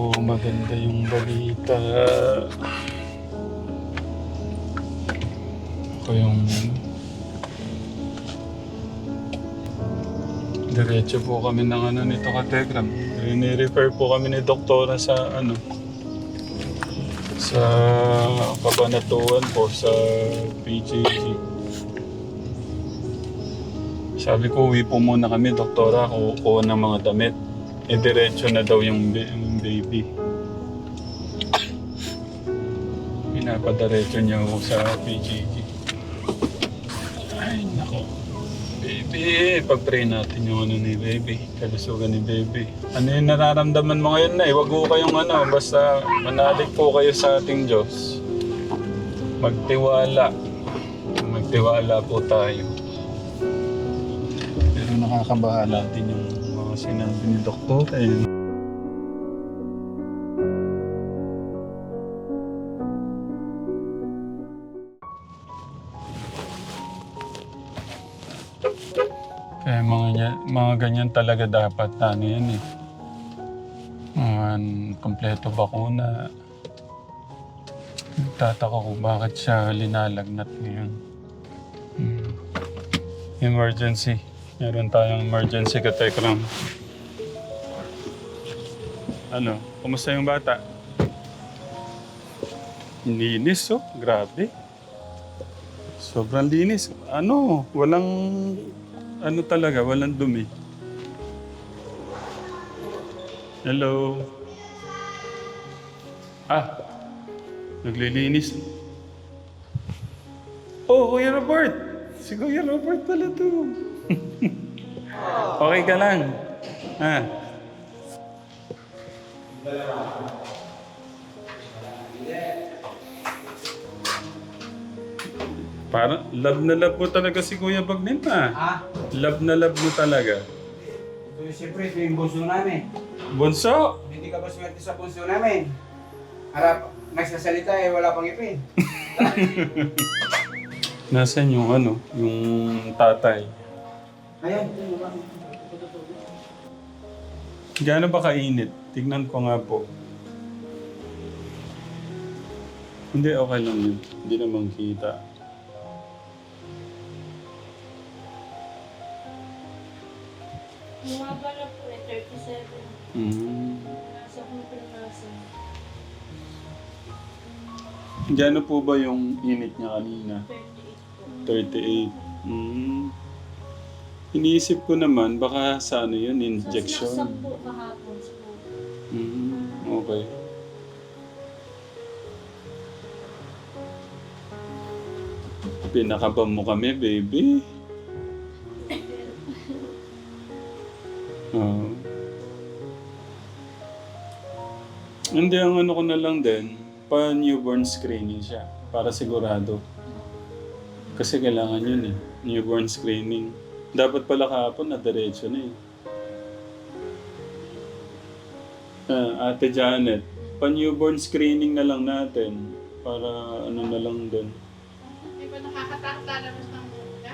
po maganda yung balita. Ako yung... Diretso po kami ng ano nito ka Tekram. Rini-refer po kami ni doktora sa ano sa kabanatuan po sa PGG. Sabi ko, uwi po muna kami, doktora, kukuha ng mga damit. E diretso na daw yung, yung baby. Pinapadiretso niya ako sa PGG. Ay, nako. Baby, pag-pray natin yung ano ni baby. Kalusugan ni baby. Ano yung nararamdaman mo ngayon na eh? Huwag ko kayong ano, basta manalig po kayo sa ating Diyos. Magtiwala. Magtiwala po tayo. Pero nakakabahala din yung mga sinabi ni Doktor. Eh. Ganyan talaga dapat ano yan eh. Mga kompleto bakuna. Nagtataka ko bakit siya linalagnat ngayon. Hmm. Emergency. Meron tayong emergency katekram. Ano? Kumusta yung bata? Linis oh. Grabe. Sobrang linis. Ano? Walang... Ano talaga? Walang dumi. Hello? Ah! Naglilinis. Oh, Kuya Robert! Si Kuya Robert pala to. okay ka lang? Ah. Parang love na love mo talaga si Kuya Bagnin ah. Ah, Love na love mo talaga. ito siyempre, ito yung bunso namin. Bunso! Hindi ka ba swerte sa bunso namin? Harap, nagsasalita eh, wala pang ipin. Nasaan yung ano? Yung tatay. Ayan, ito yung mga. Gaano ba kainit? Tignan ko nga po. Hindi, okay lang yun. Hindi naman kita. Eh, 37. Mm. Nasa po pinasa. Gaano po ba yung init niya kanina? 38 po. 38. Mm. Iniisip ko naman, baka sa ano yun, injection. sinaksak po kahapon. Mm, okay. Pinakaba mo kami, baby. Oo. Hindi, ang ano ko na lang din, pa newborn screening siya. Para sigurado. Kasi kailangan yun eh. Newborn screening. Dapat pala kahapon na diretso na eh. Ah, Ate Janet, pa-newborn screening na lang natin para ano na lang doon. Di ba nakakatakot lalabas ng muna?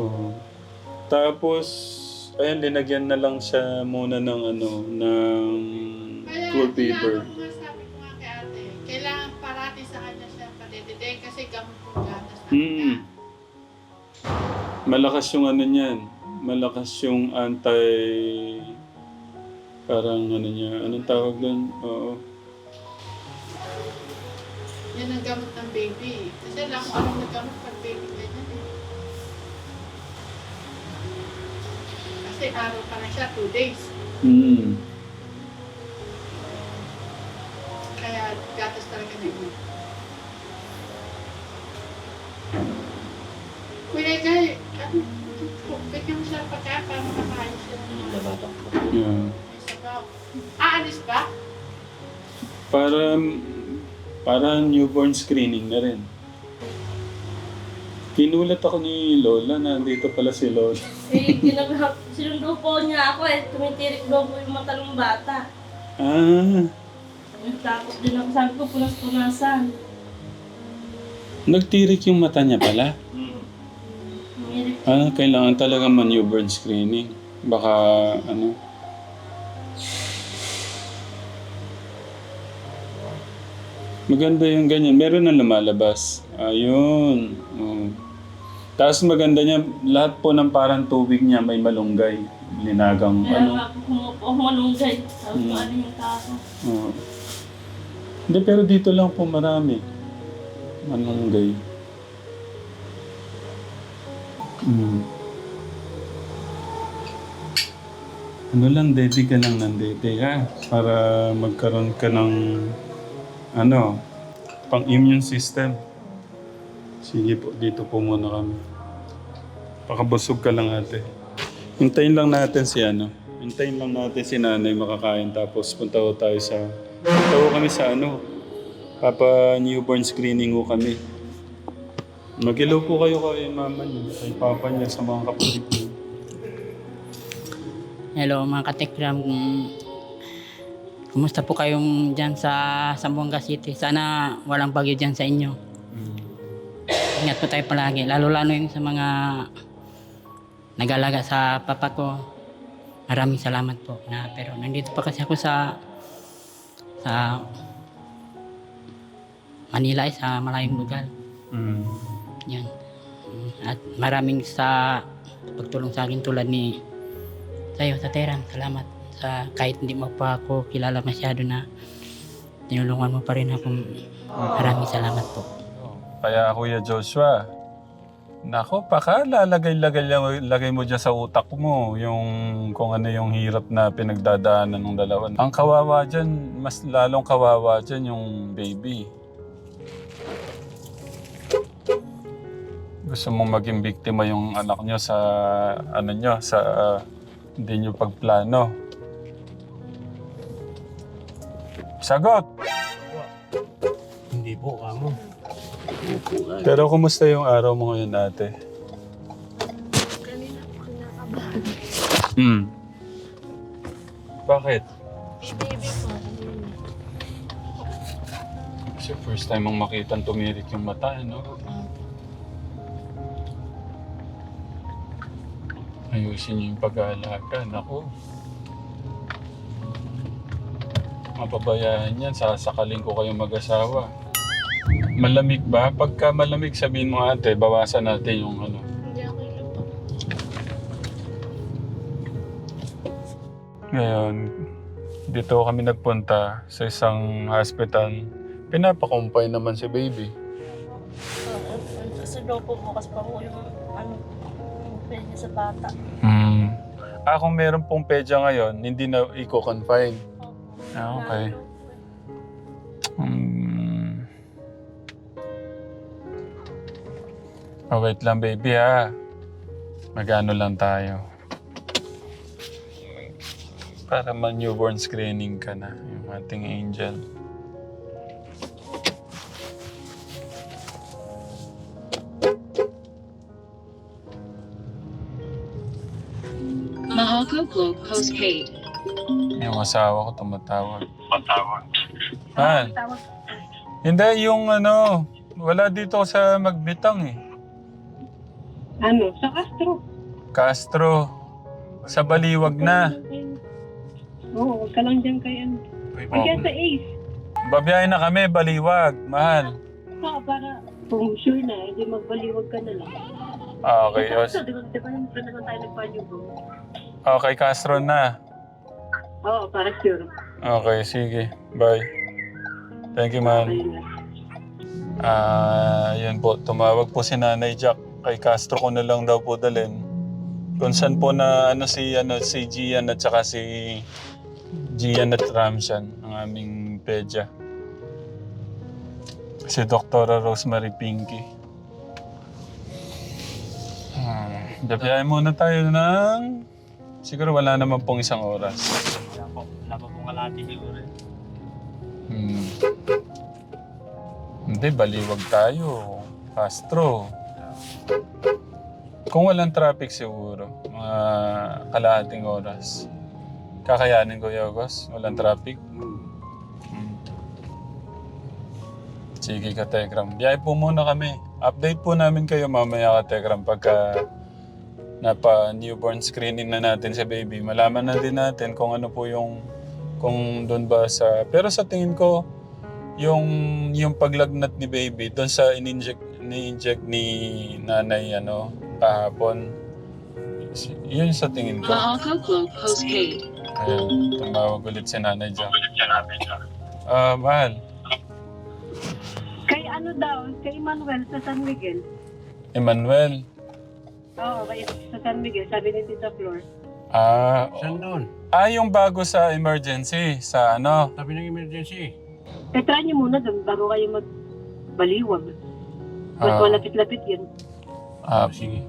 Oo. Tapos, ayun, linagyan na lang siya muna ng ano, ng Nga, sabi ko nga kay ate, kailangan parati sa kanya siya padedede kasi gamot po gatas na Mm. Malakas yung ano niyan. Malakas yung anti... Parang ano niya. Anong tawag doon? Oo. Yan ang gamot ng baby. Kasi alam ko anong nagamot pag baby ganyan eh. Kasi araw pa na siya, two days. Mm. Gatas talaga na yun. Kuya Jay, ano, bigyan mo siya pagka para makakain siya. Yeah. May sabaw. Aalis ba? Para... Para newborn screening na rin. Kinulat ako ni Lola na dito pala si Lola. Eh, sinundo po niya ako eh. Tumitirik daw po yung mata ng bata. Ah, Takot din ako. Sabi ko, punas-punasan. nagtirik yung mata niya pala. Ah, kailangan talaga man newborn screening. Baka ano. Maganda yung ganyan. Meron na lumalabas. Ayun. Oh. Tapos maganda niya, lahat po ng parang tubig niya may malunggay. Linagang Kaya ano. kumupo ako malunggay. Sabi ko, Mm. ano yung kaso? Oo. Hindi, pero dito lang po marami. Manunggay. Mm. Ano lang, dede ka lang ng dede ha? Para magkaroon ka ng, ano, pang immune system. Sige po, dito po muna kami. Pakabusog ka lang ate. Hintayin lang natin si ano. Hintayin lang natin si nanay makakain tapos punta tayo sa... Punta ko kami sa ano. Papa newborn screening ko kami. Mag-hello po kayo kay mama niyo, kay papa niya sa mga kapatid niyo. Hello mga katekram. Mm, Kumusta po kayong dyan sa Zamboanga City? Sana walang bagyo dyan sa inyo. Ingat po tayo palagi. Lalo-lalo yung sa mga nag-alaga sa papa ko. Maraming salamat po. Na, pero nandito pa kasi ako sa sa Manila eh, sa malayong lugar. Mm. Yan. At maraming sa pagtulong sa akin tulad ni sa'yo, sa Teran. Salamat. Sa, kahit hindi mo pa ako kilala masyado na tinulungan mo pa rin ako. Maraming salamat po. Kaya Kuya Joshua, Nako, baka lalagay-lagay lang- lagay mo dyan sa utak mo yung kung ano yung hirap na pinagdadaanan ng dalawa. Ang kawawa dyan, mas lalong kawawa dyan yung baby. Gusto mong maging biktima yung anak nyo sa ano nyo, sa ah, hindi nyo pagplano. Sagot! Pero kumusta yung araw mo ngayon, ate? Kanina po kinakabahan. Hmm. Bakit? Baby po. Kasi first time mong makita tumirik yung mata, no? Ayusin niyo yung pag-aalaga. Naku. Mapabayaan yan. Sasakalin ko kayong mag-asawa. Malamig ba? Pagka malamig, sabihin mo ate, bawasan natin yung ano. Hindi ako ilo po. Ngayon, dito kami nagpunta sa isang hospital. Pinapakumpay naman si baby. Sa loob po bukas pa po yung ano, yung pwede niya sa bata. Hmm. Ah, kung meron pong pedya ngayon, hindi na i-confine. Ah, okay. Oh, wait lang baby ha. Magano lang tayo. Para ma-newborn screening ka na, yung ating angel. Mahako Globe postpaid. Yung asawa ko tumatawag. Tumatawag. Han, hindi yung ano, wala dito sa magbitang eh. Ano? Sa Castro. Castro, sa Baliwag na. Oo, huwag ka lang dyan kay ano. Oh. Sa Ace. Babiyahe na kami, Baliwag, mahal. Oo, para kung sure na, hindi magbaliwag ka na lang. Ah, Okay, Sa os. Castro, di ba, di ba naman pa naman tayo nagpanyo bro? Okay, Castro na. Oo, para sure. Okay, sige. Bye. Thank you, man. Ayun na. Ah, yan po. Tumawag po si Nanay Jack. Kay Castro ko na lang daw po dalhin. Kung saan po na ano si ano si Gian at saka si Gian at Ramshan ang aming pedya. Si Dr. Rosemary Pinky. Hmm. Dabiyahin muna tayo ng... Siguro wala naman pong isang oras. Wala po. Wala pa pong kalati siguro. eh. Hmm. Hindi, baliwag tayo. Castro. Kung walang traffic siguro, mga kalahating oras. Kakayanin ko, Yogos? Walang traffic? Hmm. Sige ka, Tegram. Biyahe po muna kami. Update po namin kayo mamaya ka, Tegram, pagka napa newborn screening na natin sa baby. Malaman na din natin kung ano po yung kung doon ba sa pero sa tingin ko yung yung paglagnat ni baby doon sa ininject ni-inject ni nanay ano kahapon. Yun sa tingin ko. Maalco Globe Postpaid. Ayun, tumawag ulit si nanay dyan. Ah, mahal. Kay ano daw, kay Manuel sa San Miguel. Emmanuel. Oo, kay sa San Miguel, sabi ni Tita Flor. Ah, Saan doon? ah, yung bago sa emergency, sa ano? Sabi ng emergency. Eh, try niyo muna doon bago kayo magbaliwag. Mas Ah. malapit-lapit yun. Ah, Sige.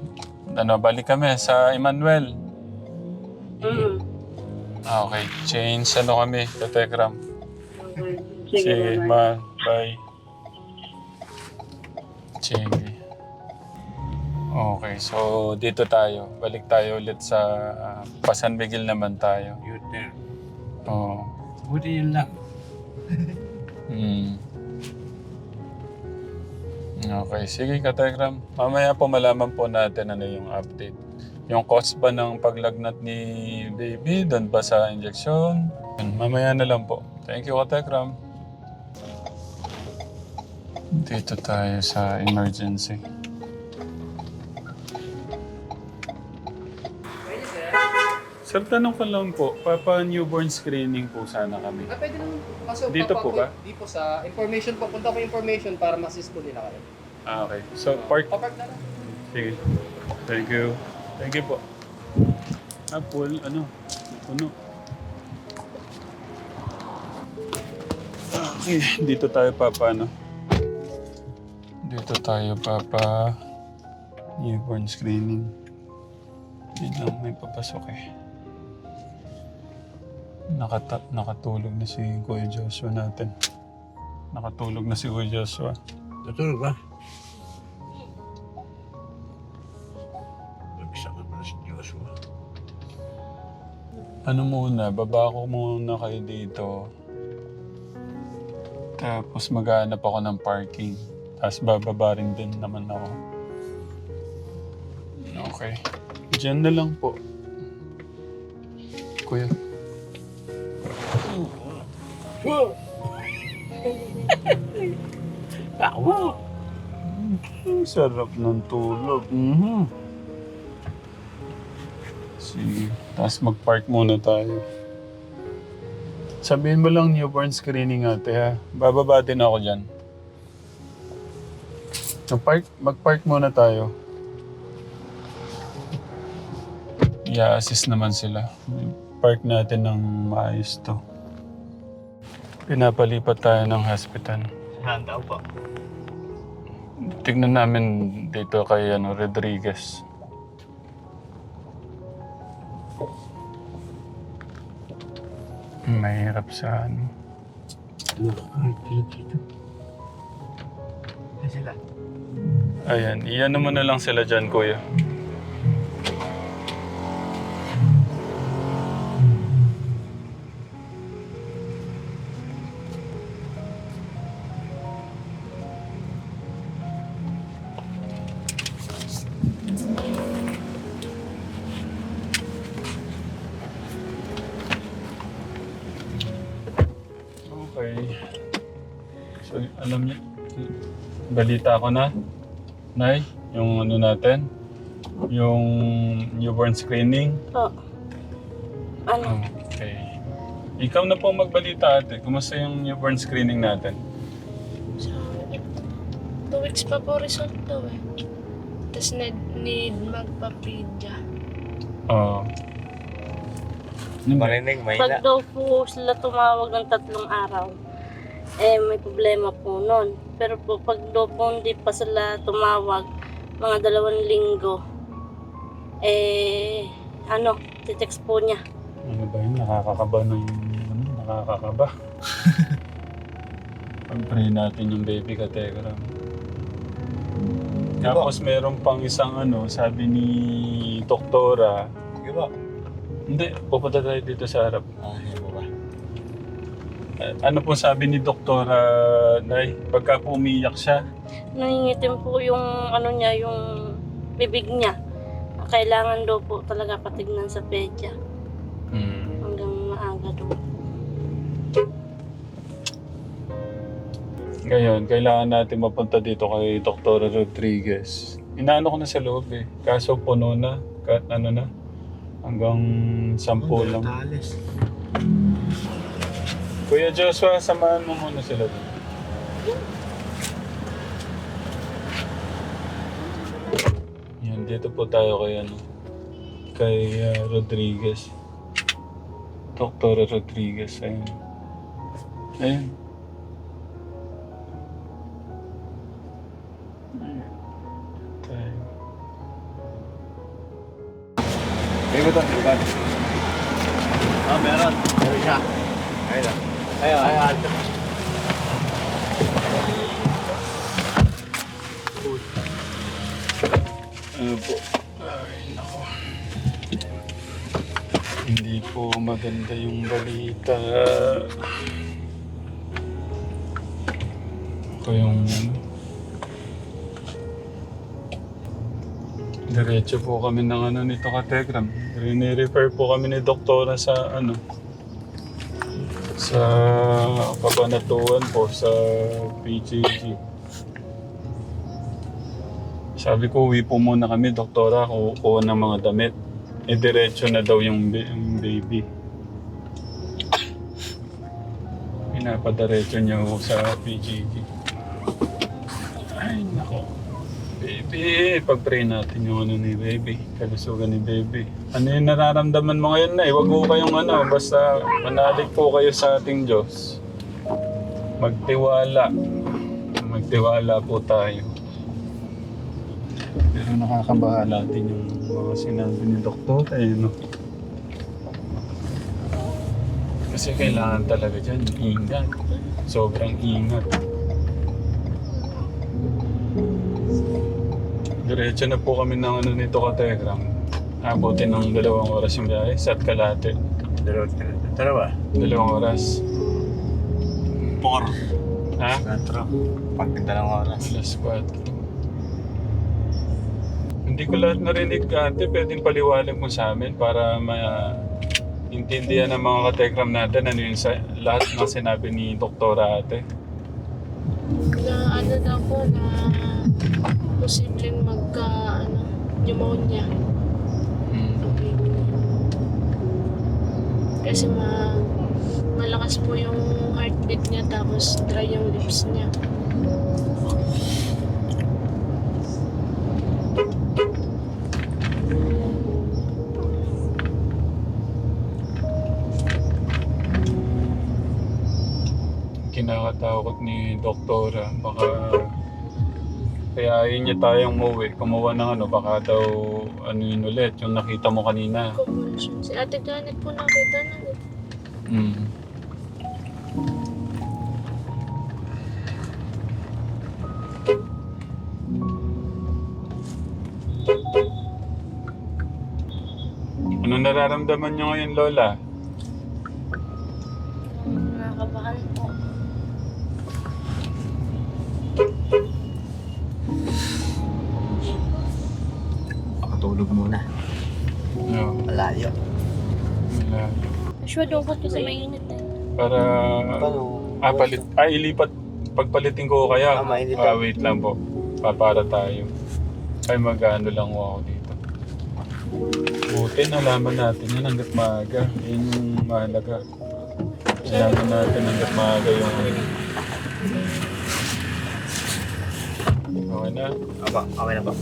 ano, balik kami sa Emmanuel. Mm. Ah, okay. Change ano kami, sa Telegram. Okay. Sige, Sige, bye-bye. ma. Bye. Sige. Okay, so dito tayo. Balik tayo ulit sa uh, Pasan Miguel naman tayo. Yun there. Oo. Buti yun lang. Mm. Okay, sige Kategram. Mamaya po malaman po natin ano yung update. Yung cost ba ng paglagnat ni baby, doon ba sa injection? Mamaya na lang po. Thank you Kategram. Dito tayo sa emergency. Sir, tanong ko lang po, Papa newborn screening po sana kami. Ah, pwede naman po. Kaso Dito papa po ba? Di po sa information po. Punta ko information para ma-assist po nila kayo. Ah, okay. So, park Papark na lang. Sige. Thank you. Thank you po. Apple, ano? Puno. Okay, dito tayo papa, ano? Dito tayo papa. Newborn screening. Hindi lang, may papasok eh. Nakata nakatulog na si Kuya Joshua natin. Nakatulog na si Kuya Joshua. Tutulog ba? Magsama pa si Joshua. Ano muna, baba ko muna kayo dito. Tapos maghanap ako ng parking. Tapos bababa rin din naman ako. Okay. Diyan na lang po. Kuya. Ako! Ang sarap ng tulog. Mhm. Sige. Tapos mag-park muna tayo. Sabihin mo lang newborn screening ate ha. Bababa din ako dyan. Mag-park, mag-park muna tayo. I-assist naman sila. Park natin ng maayos to. Pinapalipat tayo ng hospital. Saan daw po? Tignan namin dito kay ano, Rodriguez. Mahirap sa ano. Ayan, iyan mo na lang sila dyan, kuya. Alam niyo, balita ko na, Nay, yung ano natin, yung newborn screening. Po. Ano? Okay. Ikaw na po magbalita ate. Kumusta yung newborn screening natin? So, two weeks pa po result daw eh. Tapos need, need magpapidya. Oo. Marinig, may Pag daw po sila tumawag ng tatlong araw, eh may problema po nun. Pero po pag po hindi pa sila tumawag, mga dalawang linggo, eh ano, titext po niya. Ano ba yun? Nakakakaba na yung ano, nakakakaba. Pag-pray natin yung baby ka, Tegram. Tapos meron pang isang ano, sabi ni doktora, po. hindi, pupunta tayo dito sa harap. Ah? Eh, Ano po sabi ni doktora, Nay, pagka pumiyak siya, Nangingitim po yung ano niya, yung bibig niya. Kailangan daw po talaga patignan sa pedya hmm, hanggang maaga daw. Ngayon, kailangan natin mapunta dito kay Dr. Rodriguez. Inaano ko na sa loob eh. Kaso puno na. Kahit ano na. Hanggang sampu lang. Tales. Kuya Joshua, samahan mo muna sila doon. Yan, dito po tayo kay ano, kay ah, Rodriguez. Dr. Rodriguez, ayun. Ayun. Ayun. Tayo. May ba ito? Ah, meron. Meron siya. Ayun. Ayun. Ano po? Ay, nako. Hindi po maganda yung balita. Ako yung... Diretso po kami ng ano nito ka Telegram. Rini-refer po kami ni doktora sa ano sa kabanatuan po sa PGG. Sabi ko, uwi po muna kami, doktora, kukuha ng mga damit. E diretso na daw yung, yung baby. Pinapadiretso niya ako sa PGG. Ay, nako. Baby, pag-pray natin yung ano ni baby. Kalusugan ni baby. Ano yung nararamdaman mo ngayon na eh? Huwag po kayong ano, basta manalig po kayo sa ating Diyos. Magtiwala. Magtiwala po tayo. Pero nakakabahala din yung mga sinabi ni Doktor eh, no? Kasi kailangan talaga dyan, ingat. Sobrang ingat. Diretso na po kami ng ano nito ka Telegram. Abutin ng dalawang oras yung biyahe, sa kalate. Dalawa. Dalawa. Dalawang oras. Por. Ha? Quatro. Pagkinta ng oras. Alas 4. Hindi ko lahat narinig ate, pwedeng paliwanag mo sa amin para ma intindihan ng mga katekram natin ano yung sa, lahat ng sinabi ni Doktora ate. Na ano daw po na posibleng magka ano, pneumonia. Kasi ma malakas po yung heartbeat niya tapos dry yung lips niya. Kinakatakot ni Doktora, baka kaya niya tayong umuwi, kumuha ng ano, baka daw ano yun ulit, yung nakita mo kanina. Convulsion. Si Ate Janet po nakita na. eh. Mm. Ano nararamdaman niyo ngayon, Lola? Sure, doon ko kasi mainit eh. Para... Paano? Ah, palit. Ah, ilipat. Pagpalitin ko kaya. Ah, mainit Ah, lang. wait lang po. Papara tayo. Ay, mag-ano lang ako dito. Buti nalaman natin yan hanggat maaga. Yun yung mahalaga. Nalaman natin hanggat maaga yung... Okay na. Aba, okay na ba?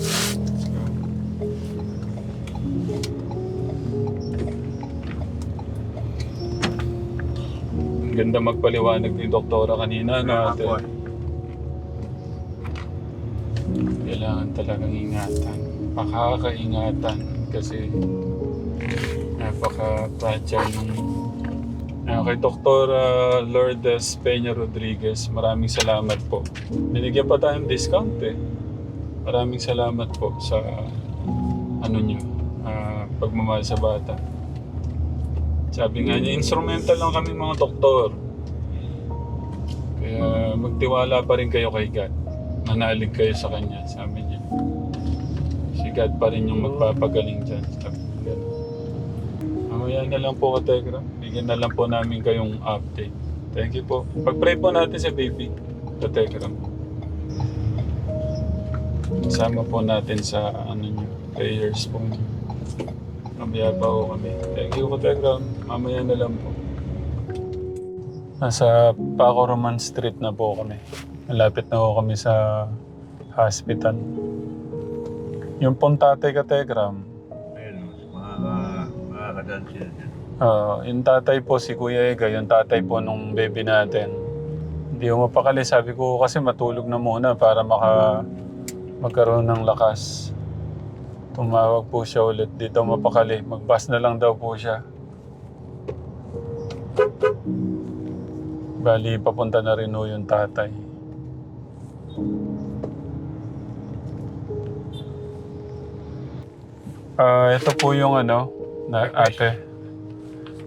Ganda magpaliwanag ni Doktora kanina, no ate? Kailangan talagang ingatan. Pakakaingatan kasi napaka-fragile ng Ah, kay Dr. Lourdes Peña Rodriguez, maraming salamat po. Binigyan pa tayong discount eh. Maraming salamat po sa ano nyo, ah, pagmamahal sa bata. Sabi nga niya, instrumental lang kami mga doktor. Kaya magtiwala pa rin kayo kay God. Manalig kayo sa Kanya, sabi niya. Si God pa rin yung magpapagaling dyan. Sabi niya. Mamaya na lang po ka, Tegra. Bigyan na lang po namin kayong update. Thank you po. Pag-pray po natin sa baby. Kategram. Sama po natin sa ano niyo, prayers po niyo. Mamaya pa ho kami. Thank you, Kategram. Mamaya na lang po. Nasa Paco Roman Street na po kami. Malapit na po kami sa hospital. Yung pong tatay Kategram, Ayun, dyan. Ah, yung tatay po si Kuya Ega, yung tatay po nung baby natin. Hindi ko mapakali. Sabi ko kasi matulog na muna para maka magkaroon ng lakas. Tumawag po siya ulit. Di daw mapakali. Magbas na lang daw po siya. Bali, papunta na rin ho yung tatay. Ah, ito po yung ano, na, ate.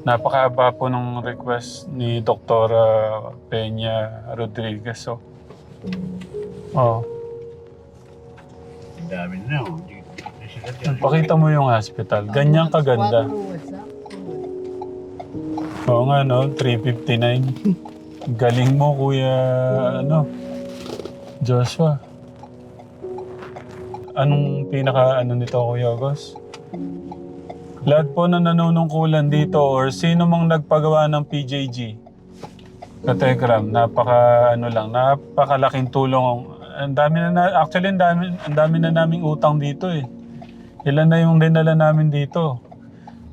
Napakahaba po ng request ni Dr. Peña Rodriguez. So. Oh. Ang dami na, oh. Pakita mo yung hospital. Ganyan kaganda. Oo nga, no? 359. Galing mo, Kuya, ano? Joshua. Anong pinaka, ano nito, Kuya August? Lahat po na nanunungkulan dito or sino mang nagpagawa ng PJG. Kategram, napaka ano lang, napakalaking tulong. Ang dami na, na actually ang dami, ang dami na naming utang dito eh. Ilan na yung dinala namin dito.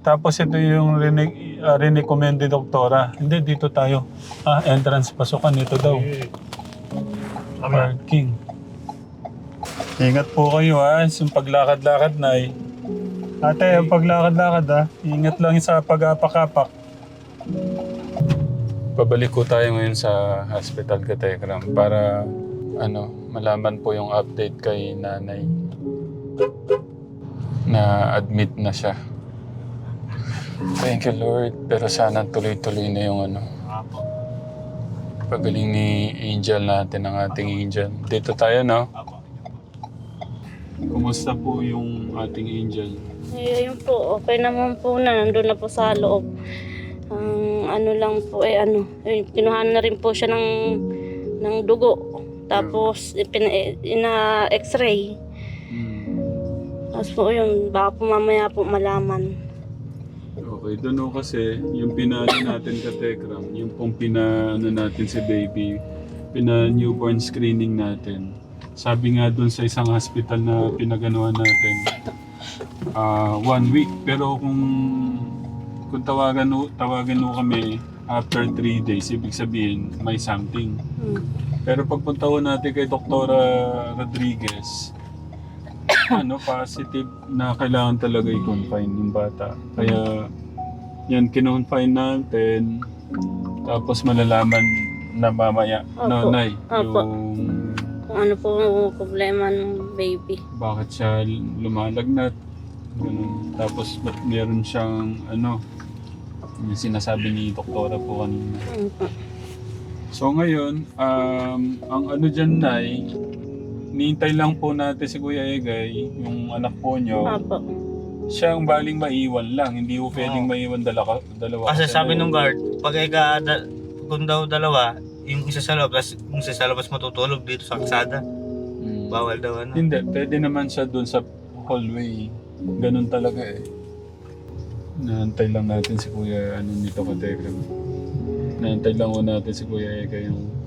Tapos ito yung rinig, uh, recommend ni doktora. Hindi, dito tayo. Ah, entrance pasukan. Ito daw. Parking. Ingat po kayo ha. Yung paglakad-lakad na eh. Ate, yung paglakad-lakad ha. Ingat lang sa pag-apak-apak. Babalik ko tayo ngayon sa hospital Katekram para ano, malaman po yung update kay nanay na admit na siya. Thank you Lord. Pero sana tuloy-tuloy na yung ano. Pagaling ni Angel natin, ang ating Angel. Dito tayo, no? Kumusta po yung ating Angel? Eh, ayun po, okay naman po na, nandun na po sa loob. Ang ano lang po, eh ano, eh, na rin po siya ng, ng dugo. Tapos, ipina, Tapos po yun, baka po mamaya po malaman. Okay, doon ho kasi yung pinano natin ka Tekram, yung pong pinaano natin si baby, pina newborn screening natin. Sabi nga doon sa isang hospital na pinaganuhan natin, ah one week. Pero kung kung tawagan ho, tawagan ho kami after three days, ibig sabihin may something. Hmm. Pero pagpunta ho natin kay Doktora Rodriguez, ano, positive na kailangan talaga i-confine yung bata. Kaya, yan, kinonfine natin. Tapos malalaman na mamaya, Opo. Nay, Opo. yung Kung ano po ang problema ng baby. bakit siya lumalagnat. Ganun. Tapos ba't meron siyang, ano, yung sinasabi ni Doktora po kanina. Ayun po. So ngayon, um, ang ano dyan, Nay, niintay lang po natin si Kuya Egay, yung anak po nyo. Apo. Siya ang baling maiwan lang, hindi po pwedeng maiwan dalawa. dalawa Kasi sabi nung guard, pag ika, da, kung daw dalawa, yung isa sa loob, tapos yung isa sa labas matutulog dito sa kalsada. Mm. Bawal daw ano. Hindi, pwede naman siya dun sa hallway. Ganun talaga eh. Naantay lang natin si Kuya ano nito ka Telegram. Naantay lang ko natin si Kuya Eka yung